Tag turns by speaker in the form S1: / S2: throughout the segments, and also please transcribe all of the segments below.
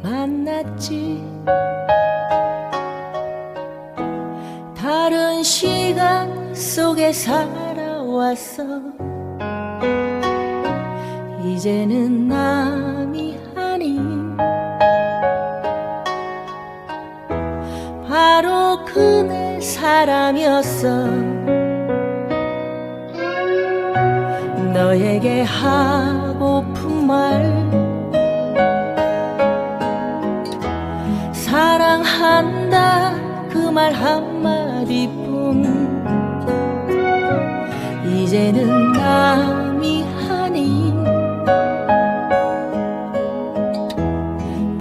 S1: 만났지. 다른 시간 속에 살아왔어. 이제는 남이 아닌 바로 그내 사람이었어. 너에게 하고픈 말 사랑한다. 그 말 한마디뿐. 이제는 남이 아닌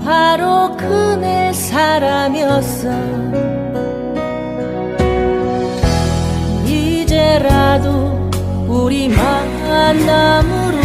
S1: 바로 그내 사람이었어. 이제라도 우리 만남으로